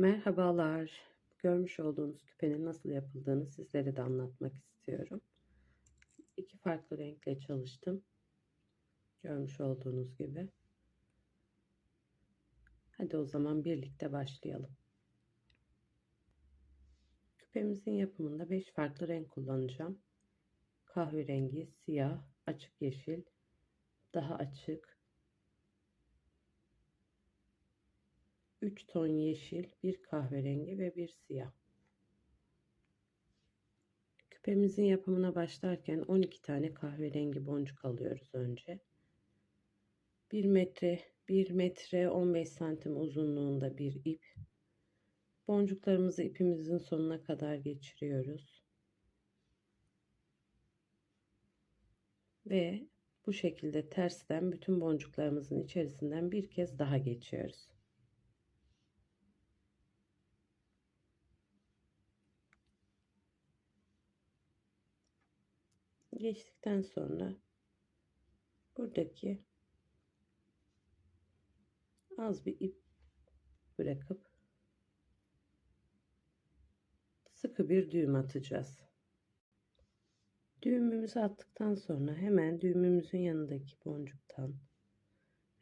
Merhabalar. Görmüş olduğunuz küpenin nasıl yapıldığını sizlere de anlatmak istiyorum. İki farklı renkle çalıştım. Görmüş olduğunuz gibi. Hadi o zaman birlikte başlayalım. Küpemizin yapımında 5 farklı renk kullanacağım. Kahverengi, siyah, açık yeşil, daha açık, 3 ton yeşil, bir kahverengi ve bir siyah. Küpemizin yapımına başlarken 12 tane kahverengi boncuk alıyoruz önce. 1 metre 1 metre 15 santim uzunluğunda bir ip. Boncuklarımızı ipimizin sonuna kadar geçiriyoruz. Ve bu şekilde tersten bütün boncuklarımızın içerisinden bir kez daha geçiyoruz. Geçtikten sonra buradaki az bir ip bırakıp sıkı bir düğüm atacağız. Düğümümüzü attıktan sonra hemen düğümümüzün yanındaki boncuktan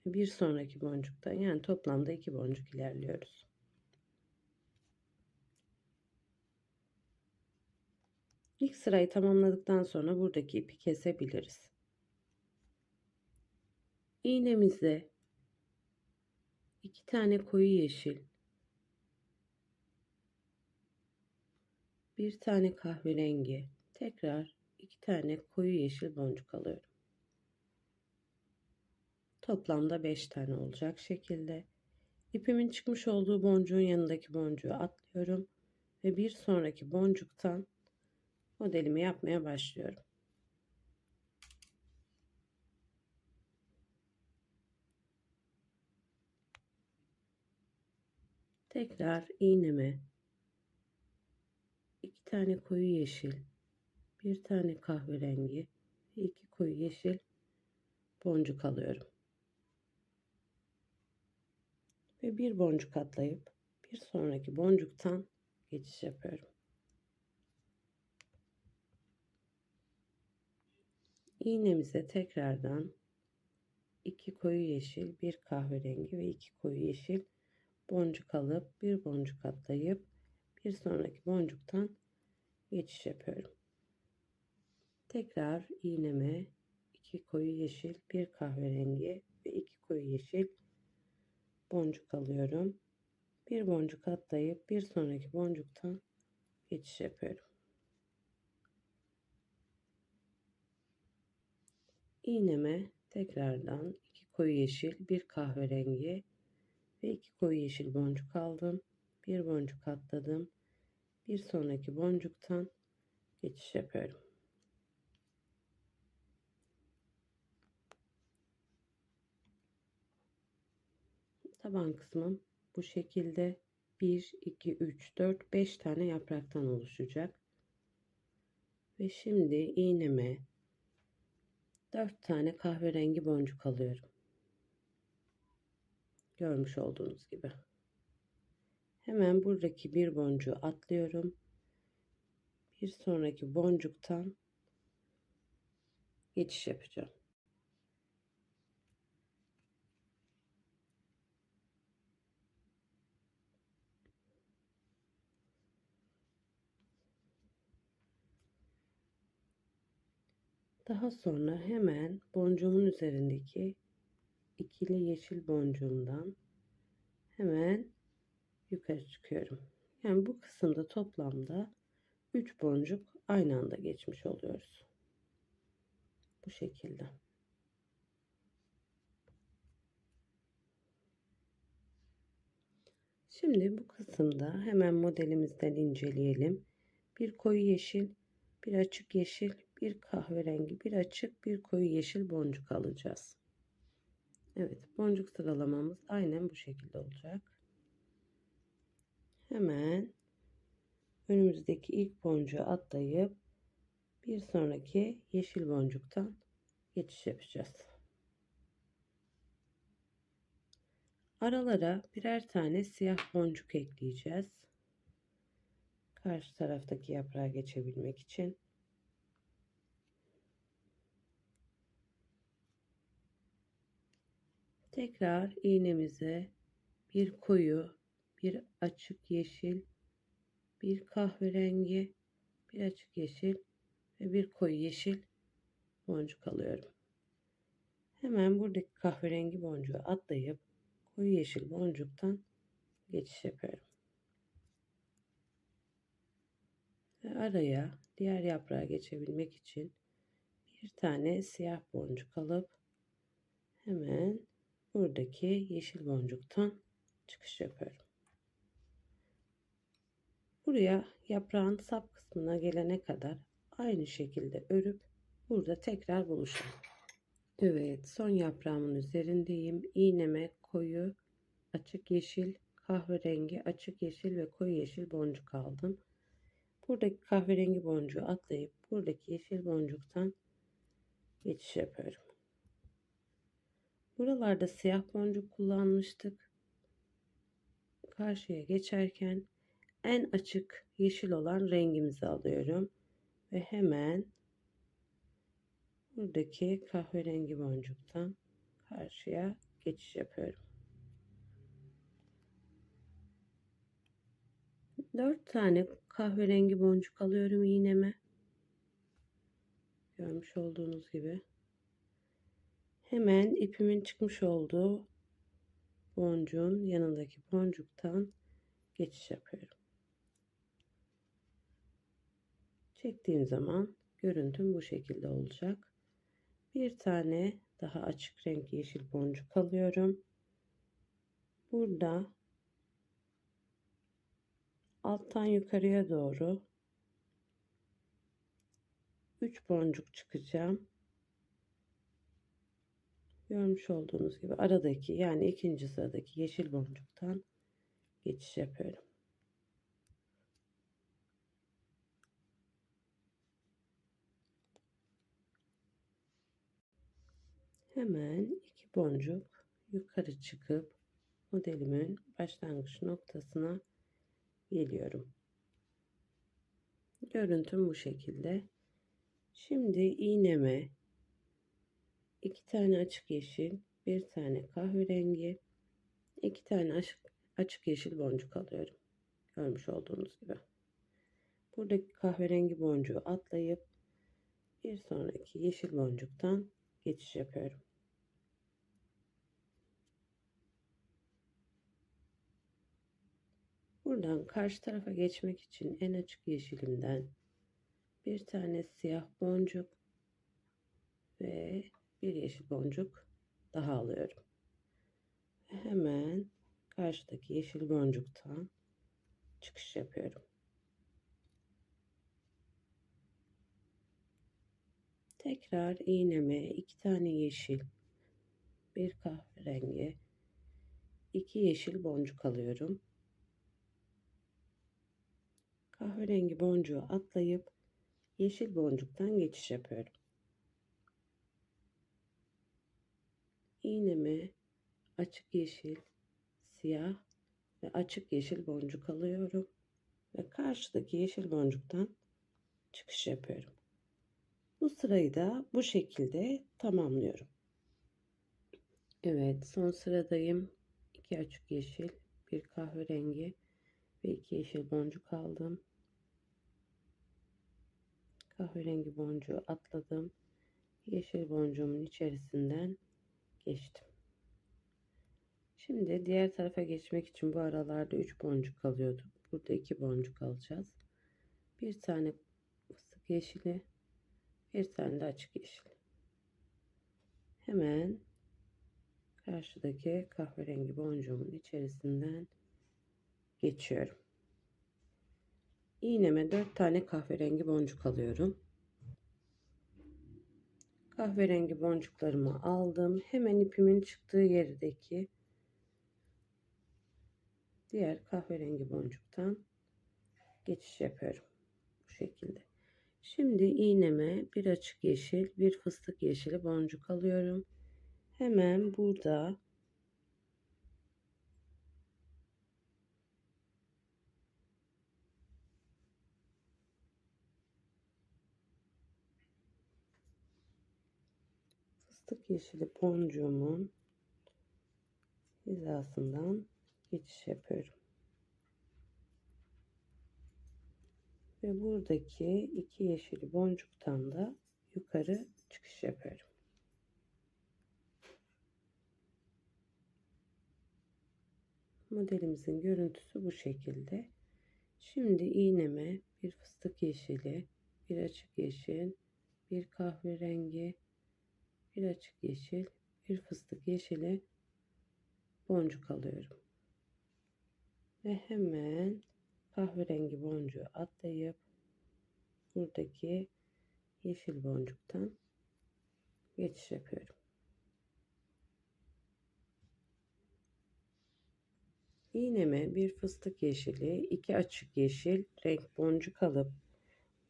bir sonraki boncuktan yani toplamda iki boncuk ilerliyoruz. İlk sırayı tamamladıktan sonra buradaki ipi kesebiliriz. İğnemizde iki tane koyu yeşil, bir tane kahverengi, tekrar iki tane koyu yeşil boncuk alıyorum. Toplamda 5 tane olacak şekilde. İpimin çıkmış olduğu boncuğun yanındaki boncuğu atlıyorum ve bir sonraki boncuktan modelimi yapmaya başlıyorum. Tekrar iğneme iki tane koyu yeşil, bir tane kahverengi ve iki koyu yeşil boncuk alıyorum. Ve bir boncuk atlayıp bir sonraki boncuktan geçiş yapıyorum. İğnemize tekrardan iki koyu yeşil, bir kahverengi ve iki koyu yeşil boncuk alıp bir boncuk atlayıp bir sonraki boncuktan geçiş yapıyorum. Tekrar iğneme iki koyu yeşil, bir kahverengi ve iki koyu yeşil boncuk alıyorum. Bir boncuk atlayıp bir sonraki boncuktan geçiş yapıyorum. İğneme tekrardan iki koyu yeşil, bir kahverengi ve iki koyu yeşil boncuk aldım. Bir boncuk atladım. Bir sonraki boncuktan geçiş yapıyorum. Taban kısmım bu şekilde 1, 2, 3, 4, 5 tane yapraktan oluşacak. Ve şimdi iğneme 4 tane kahverengi boncuk alıyorum. Görmüş olduğunuz gibi. Hemen buradaki bir boncuğu atlıyorum. Bir sonraki boncuktan geçiş yapacağım. Daha sonra hemen boncuğumun üzerindeki ikili yeşil boncuğumdan hemen yukarı çıkıyorum. Yani bu kısımda toplamda 3 boncuk aynı anda geçmiş oluyoruz. Bu şekilde. Şimdi bu kısımda hemen modelimizden inceleyelim. Bir koyu yeşil, bir açık yeşil, bir kahverengi, bir açık, bir koyu yeşil boncuk alacağız. Evet, boncuk sıralamamız aynen bu şekilde olacak. Hemen önümüzdeki ilk boncuğu atlayıp bir sonraki yeşil boncuktan geçiş yapacağız. Aralara birer tane siyah boncuk ekleyeceğiz. Karşı taraftaki yaprağa geçebilmek için. Tekrar iğnemize bir koyu, bir açık yeşil, bir kahverengi, bir açık yeşil ve bir koyu yeşil boncuk alıyorum. Hemen buradaki kahverengi boncuğu atlayıp koyu yeşil boncuktan geçiş yapıyorum. Ve araya diğer yaprağa geçebilmek için bir tane siyah boncuk alıp hemen buradaki yeşil boncuktan çıkış yapıyorum. Buraya yaprağın sap kısmına gelene kadar aynı şekilde örüp burada tekrar buluşalım. Evet son yaprağımın üzerindeyim. İğneme koyu açık yeşil kahverengi açık yeşil ve koyu yeşil boncuk aldım. Buradaki kahverengi boncuğu atlayıp buradaki yeşil boncuktan geçiş yapıyorum. Buralarda siyah boncuk kullanmıştık. Karşıya geçerken en açık yeşil olan rengimizi alıyorum ve hemen buradaki kahverengi boncuktan karşıya geçiş yapıyorum. 4 tane kahverengi boncuk alıyorum iğneme. Görmüş olduğunuz gibi. Hemen ipimin çıkmış olduğu boncuğun yanındaki boncuktan geçiş yapıyorum. Çektiğim zaman görüntüm bu şekilde olacak. Bir tane daha açık renk yeşil boncuk alıyorum. Burada alttan yukarıya doğru 3 boncuk çıkacağım. Görmüş olduğunuz gibi aradaki yani ikinci sıradaki yeşil boncuktan geçiş yapıyorum. Hemen iki boncuk yukarı çıkıp modelimin başlangıç noktasına geliyorum. Görüntüm bu şekilde. Şimdi iğneme iki tane açık yeşil, bir tane kahverengi, iki tane açık, açık yeşil boncuk alıyorum. Görmüş olduğunuz gibi. Buradaki kahverengi boncuğu atlayıp bir sonraki yeşil boncuktan geçiş yapıyorum. Buradan karşı tarafa geçmek için en açık yeşilimden bir tane siyah boncuk ve bir yeşil boncuk daha alıyorum. Hemen karşıdaki yeşil boncuktan çıkış yapıyorum. Tekrar iğneme iki tane yeşil, bir kahverengi, iki yeşil boncuk alıyorum. Kahverengi boncuğu atlayıp yeşil boncuktan geçiş yapıyorum. İğneme açık yeşil, siyah ve açık yeşil boncuk alıyorum ve karşıdaki yeşil boncuktan çıkış yapıyorum. Bu sırayı da bu şekilde tamamlıyorum. Evet, son sıradayım. İki açık yeşil, bir kahverengi ve iki yeşil boncuk aldım. Kahverengi boncuğu atladım. Yeşil boncuğumun içerisinden geçtim. Şimdi diğer tarafa geçmek için bu aralarda 3 boncuk alıyorduk. Burada 2 boncuk alacağız. Bir tane fıstık yeşili, bir tane de açık yeşil. Hemen karşıdaki kahverengi boncuğumun içerisinden geçiyorum. İğneme 4 tane kahverengi boncuk alıyorum. Kahverengi boncuklarımı aldım. Hemen ipimin çıktığı yerdeki diğer kahverengi boncuktan geçiş yapıyorum. Bu şekilde. Şimdi iğneme bir açık yeşil, bir fıstık yeşili boncuk alıyorum. Hemen burada fıstık yeşili boncuğumun hizasından geçiş yapıyorum. Ve buradaki iki yeşil boncuktan da yukarı çıkış yapıyorum. Modelimizin görüntüsü bu şekilde. Şimdi iğneme bir fıstık yeşili, bir açık yeşil, bir kahverengi, bir açık yeşil, bir fıstık yeşili boncuk alıyorum. Ve hemen kahverengi boncuğu atlayıp buradaki yeşil boncuktan geçiş yapıyorum. İğneme bir fıstık yeşili, iki açık yeşil renk boncuk alıp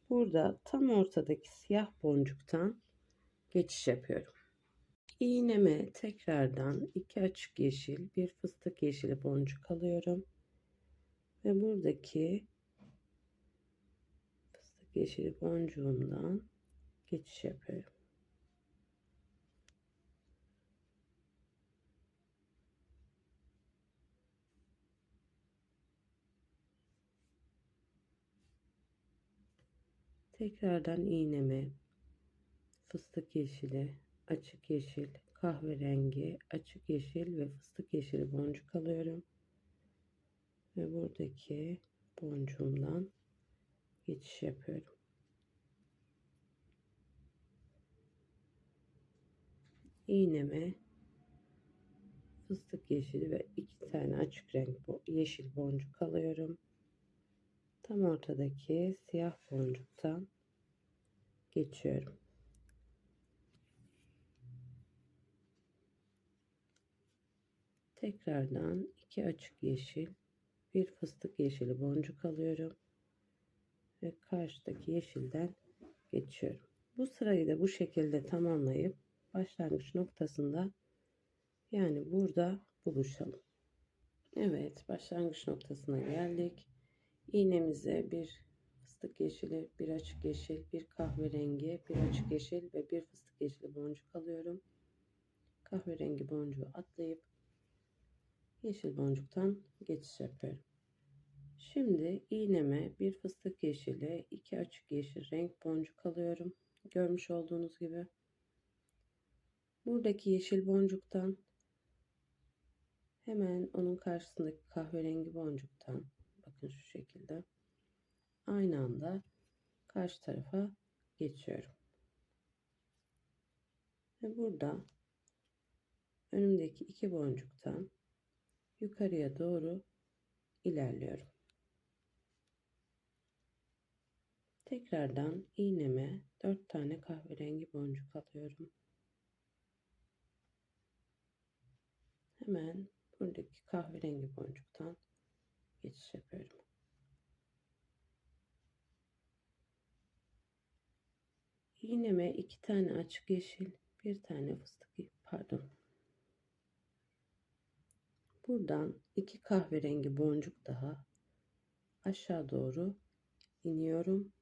burada tam ortadaki siyah boncuktan geçiş yapıyorum. İğneme tekrardan iki açık yeşil, bir fıstık yeşili boncuk alıyorum. Ve buradaki fıstık yeşili boncuğumdan geçiş yapıyorum. Tekrardan iğneme fıstık yeşili, açık yeşil, kahverengi, açık yeşil ve fıstık yeşili boncuk alıyorum. Ve buradaki boncuğumdan geçiş yapıyorum. İğneme fıstık yeşili ve iki tane açık renk yeşil boncuk alıyorum. Tam ortadaki siyah boncuktan geçiyorum. Tekrardan iki açık yeşil, bir fıstık yeşili boncuk alıyorum ve karşıdaki yeşilden geçiyorum. Bu sırayı da bu şekilde tamamlayıp başlangıç noktasında yani burada buluşalım. Evet, başlangıç noktasına geldik. İğnemize bir fıstık yeşili, bir açık yeşil, bir kahverengi, bir açık yeşil ve bir fıstık yeşili boncuk alıyorum. Kahverengi boncuğu atlayıp yeşil boncuktan geçiş yapıyorum. Şimdi iğneme bir fıstık yeşili, iki açık yeşil renk boncuk alıyorum. Görmüş olduğunuz gibi. Buradaki yeşil boncuktan hemen onun karşısındaki kahverengi boncuktan bakın şu şekilde aynı anda karşı tarafa geçiyorum. Ve burada önümdeki iki boncuktan yukarıya doğru ilerliyorum. Tekrardan iğneme 4 tane kahverengi boncuk alıyorum. Hemen buradaki kahverengi boncuktan geçiş yapıyorum. İğneme iki tane açık yeşil, bir tane fıstık, pardon. Buradan iki kahverengi boncuk daha aşağı doğru iniyorum.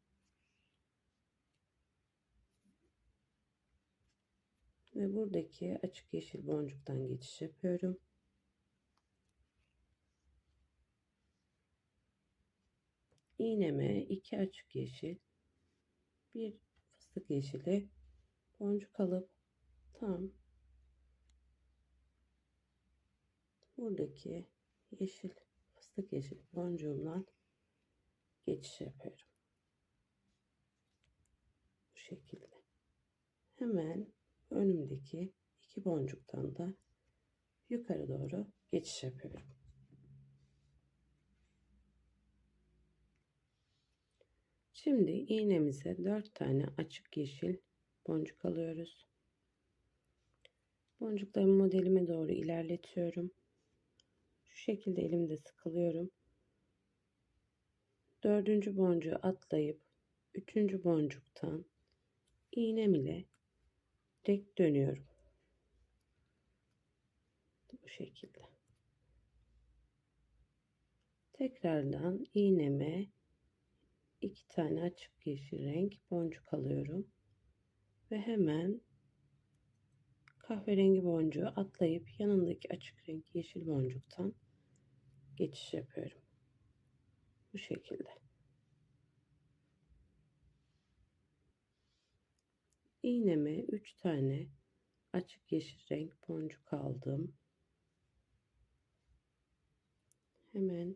Ve buradaki açık yeşil boncuktan geçiş yapıyorum. iğneme iki açık yeşil bir fıstık yeşili boncuk alıp tam buradaki yeşil fıstık yeşil boncuğumdan geçiş yapıyorum. Bu şekilde. Hemen önümdeki iki boncuktan da yukarı doğru geçiş yapıyorum. Şimdi iğnemize 4 tane açık yeşil boncuk alıyoruz. Boncuklarımı modelime doğru ilerletiyorum. Şekilde elimde sıkılıyorum. Dördüncü boncuğu atlayıp üçüncü boncuktan iğnem ile tek dönüyorum. Bu şekilde. Tekrardan iğneme iki tane açık yeşil renk boncuk alıyorum ve hemen kahverengi boncuğu atlayıp yanındaki açık renk yeşil boncuktan geçiş yapıyorum. Bu şekilde. İğneme 3 tane açık yeşil renk boncuk aldım. Hemen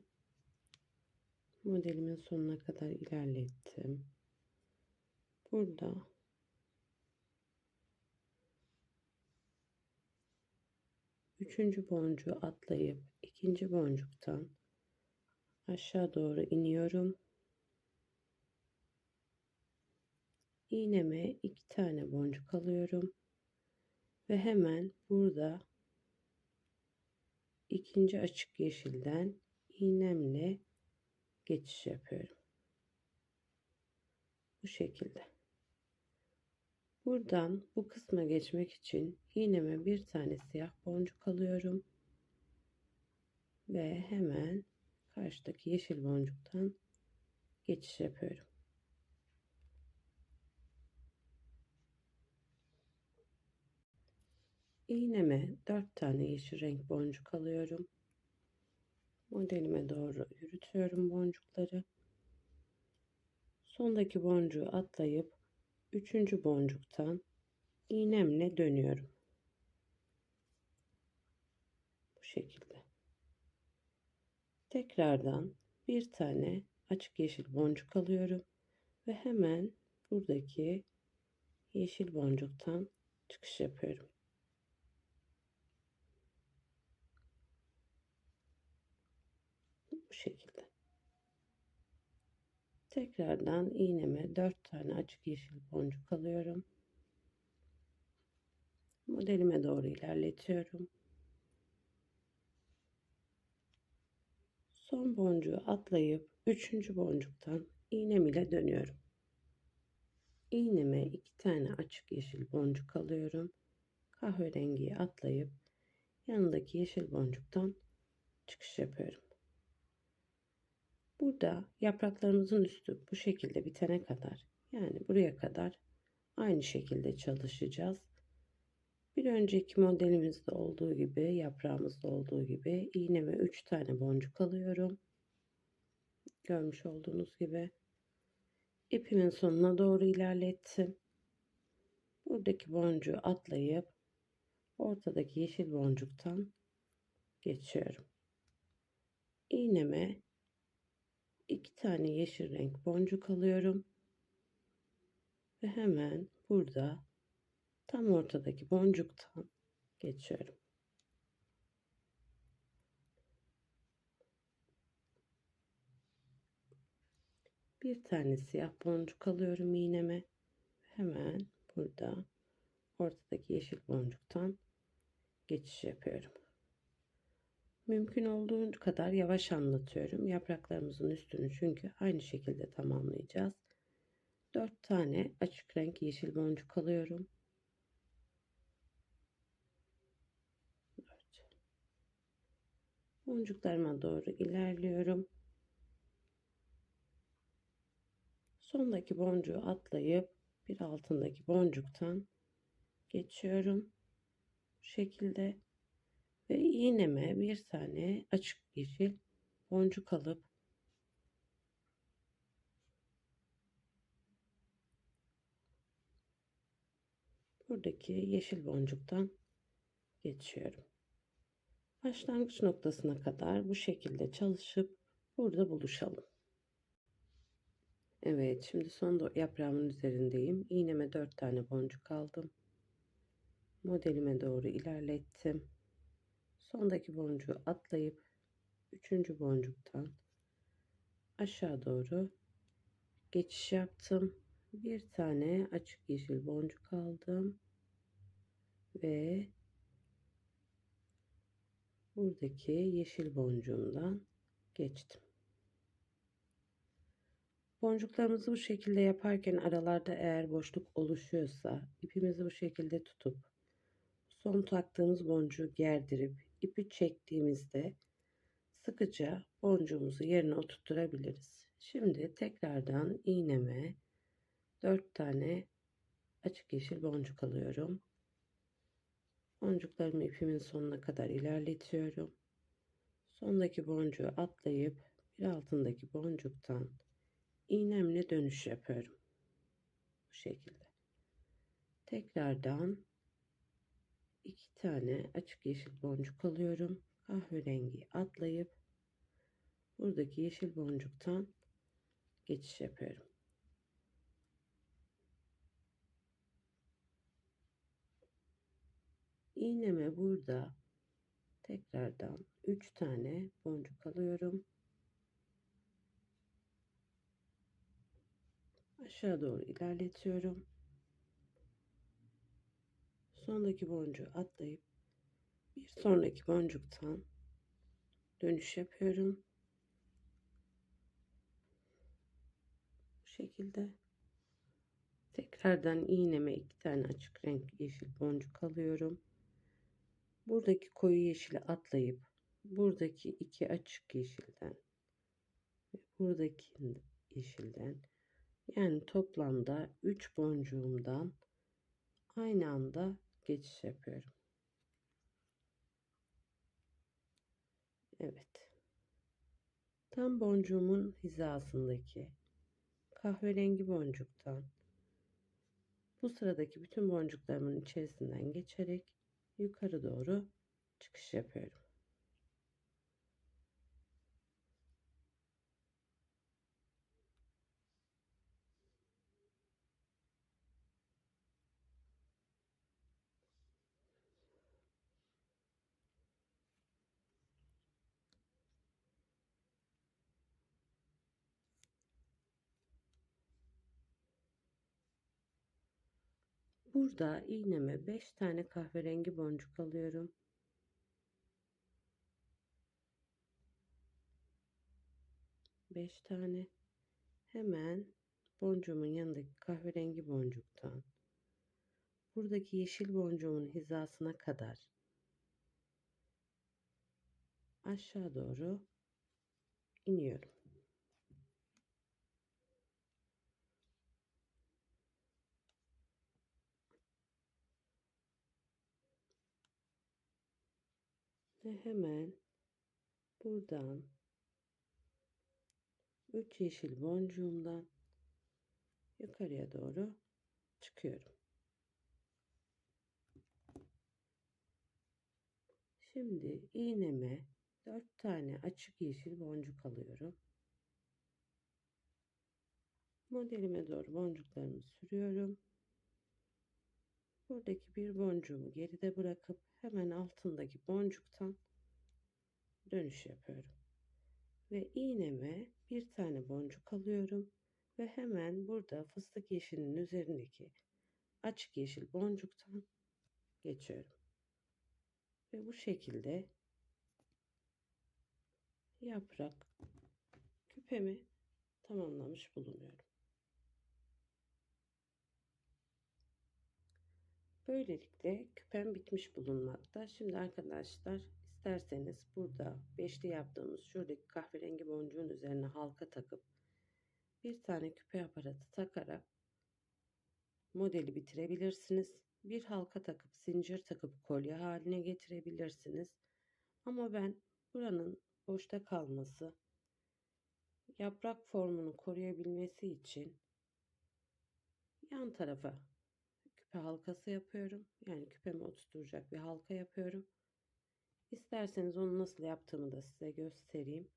modelimin sonuna kadar ilerlettim. Burada üçüncü boncuğu atlayıp ikinci boncuktan aşağı doğru iniyorum. İğneme iki tane boncuk alıyorum ve hemen burada ikinci açık yeşilden iğnemle geçiş yapıyorum. Bu şekilde. Buradan bu kısma geçmek için iğneme bir tane siyah boncuk alıyorum. Ve hemen karşıdaki yeşil boncuktan geçiş yapıyorum. İğneme 4 tane yeşil renk boncuk alıyorum. Modelime doğru yürütüyorum boncukları. Sondaki boncuğu atlayıp üçüncü boncuktan iğnemle dönüyorum. Bu şekilde. Tekrardan bir tane açık yeşil boncuk alıyorum ve hemen buradaki yeşil boncuktan çıkış yapıyorum. Bu şekilde. Tekrardan iğneme 4 tane açık yeşil boncuk alıyorum. Modelime doğru ilerletiyorum. Son boncuğu atlayıp 3. boncuktan iğnem ile dönüyorum. İğneme 2 tane açık yeşil boncuk alıyorum. Kahverengiyi atlayıp yanındaki yeşil boncuktan çıkış yapıyorum. Burada yapraklarımızın üstü bu şekilde bitene kadar yani buraya kadar aynı şekilde çalışacağız. Bir önceki modelimizde olduğu gibi yaprağımızda olduğu gibi iğneme 3 tane boncuk alıyorum. Görmüş olduğunuz gibi ipimin sonuna doğru ilerlettim. Buradaki boncuğu atlayıp ortadaki yeşil boncuktan geçiyorum. İğneme iki tane yeşil renk boncuk alıyorum. Ve hemen burada tam ortadaki boncuktan geçiyorum. Bir tane siyah boncuk alıyorum iğneme. Hemen burada ortadaki yeşil boncuktan geçiş yapıyorum. Mümkün olduğu kadar yavaş anlatıyorum. Yapraklarımızın üstünü çünkü aynı şekilde tamamlayacağız. 4 tane açık renk yeşil boncuk alıyorum. 4. Boncuklarıma doğru ilerliyorum. Sondaki boncuğu atlayıp bir altındaki boncuktan geçiyorum. Bu şekilde ve iğneme bir tane açık yeşil boncuk alıp buradaki yeşil boncuktan geçiyorum. Başlangıç noktasına kadar bu şekilde çalışıp burada buluşalım. Evet şimdi son yaprağımın üzerindeyim. İğneme 4 tane boncuk aldım. Modelime doğru ilerlettim. Sondaki boncuğu atlayıp üçüncü boncuktan aşağı doğru geçiş yaptım. Bir tane açık yeşil boncuk aldım ve buradaki yeşil boncuğumdan geçtim. Boncuklarımızı bu şekilde yaparken aralarda eğer boşluk oluşuyorsa ipimizi bu şekilde tutup son taktığımız boncuğu gerdirip ipi çektiğimizde sıkıca boncuğumuzu yerine oturtturabiliriz. Şimdi tekrardan iğneme 4 tane açık yeşil boncuk alıyorum. Boncuklarımı ipimin sonuna kadar ilerletiyorum. Sondaki boncuğu atlayıp bir altındaki boncuktan iğnemle dönüş yapıyorum. Bu şekilde. Tekrardan iki tane açık yeşil boncuk alıyorum. Kahverengi atlayıp buradaki yeşil boncuktan geçiş yapıyorum. İğneme burada tekrardan 3 tane boncuk alıyorum. Aşağı doğru ilerletiyorum. Sondaki boncuğu atlayıp bir sonraki boncuktan dönüş yapıyorum. Bu şekilde tekrardan iğneme iki tane açık renk yeşil boncuk alıyorum. Buradaki koyu yeşili atlayıp buradaki iki açık yeşilden ve buradaki yeşilden yani toplamda 3 boncuğumdan aynı anda geçiş yapıyorum. Evet. Tam boncuğumun hizasındaki kahverengi boncuktan bu sıradaki bütün boncuklarımın içerisinden geçerek yukarı doğru çıkış yapıyorum. Burada iğneme 5 tane kahverengi boncuk alıyorum. Beş tane. Hemen boncuğumun yanındaki kahverengi boncuktan buradaki yeşil boncuğumun hizasına kadar aşağı doğru iniyorum. Ve hemen buradan 3 yeşil boncuğumdan yukarıya doğru çıkıyorum. Şimdi iğneme 4 tane açık yeşil boncuk alıyorum. Modelime doğru boncuklarımı sürüyorum. Buradaki bir boncuğumu geride bırakıp hemen altındaki boncuktan dönüş yapıyorum. Ve iğneme bir tane boncuk alıyorum ve hemen burada fıstık yeşilinin üzerindeki açık yeşil boncuktan geçiyorum. Ve bu şekilde yaprak küpemi tamamlamış bulunuyorum. Böylelikle küpem bitmiş bulunmakta. Şimdi arkadaşlar isterseniz burada beşli yaptığımız şuradaki kahverengi boncuğun üzerine halka takıp bir tane küpe aparatı takarak modeli bitirebilirsiniz. Bir halka takıp zincir takıp kolye haline getirebilirsiniz. Ama ben buranın boşta kalması yaprak formunu koruyabilmesi için yan tarafa küpe halkası yapıyorum. Yani küpemi oturtacak bir halka yapıyorum. İsterseniz onu nasıl yaptığımı da size göstereyim.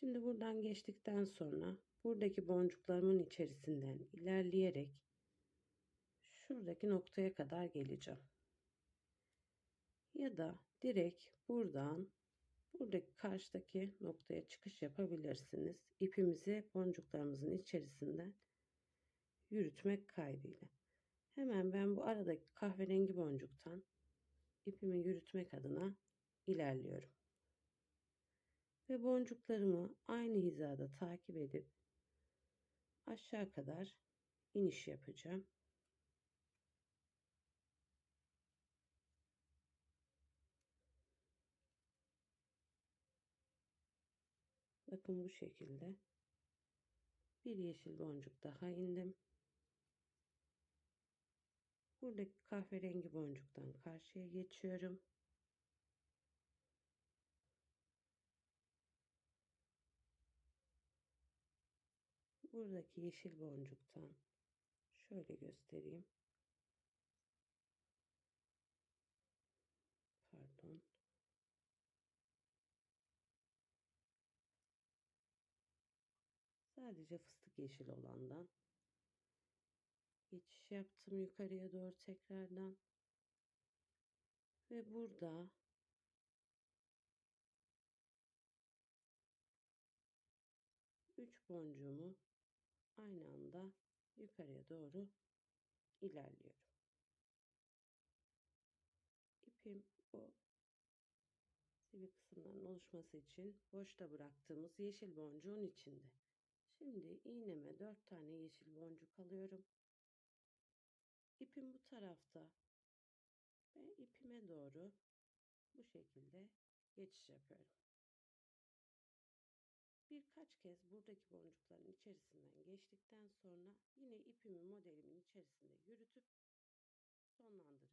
Şimdi buradan geçtikten sonra buradaki boncuklarımın içerisinden ilerleyerek şuradaki noktaya kadar geleceğim. Ya da direkt buradan buradaki karşıdaki noktaya çıkış yapabilirsiniz. İpimizi boncuklarımızın içerisinden yürütmek kaydıyla. Hemen ben bu aradaki kahverengi boncuktan ipimi yürütmek adına ilerliyorum. Ve boncuklarımı aynı hizada takip edip aşağı kadar iniş yapacağım. Bakın bu şekilde bir yeşil boncuk daha indim. Buradaki kahverengi boncuktan karşıya geçiyorum. Buradaki yeşil boncuktan şöyle göstereyim. Pardon. Sadece fıstık yeşil olandan geçiş yaptım yukarıya doğru tekrardan. Ve burada üç boncuğumu aynı anda yukarıya doğru ilerliyorum. İpim bu sivri kısımların oluşması için boşta bıraktığımız yeşil boncuğun içinde. Şimdi iğneme 4 tane yeşil boncuk alıyorum. İpim bu tarafta ve ipime doğru bu şekilde geçiş yapıyorum. Birkaç kez buradaki boncukların içerisinden geçtikten sonra yine ipimi modelimin içerisinde yürütüp arkadaşlara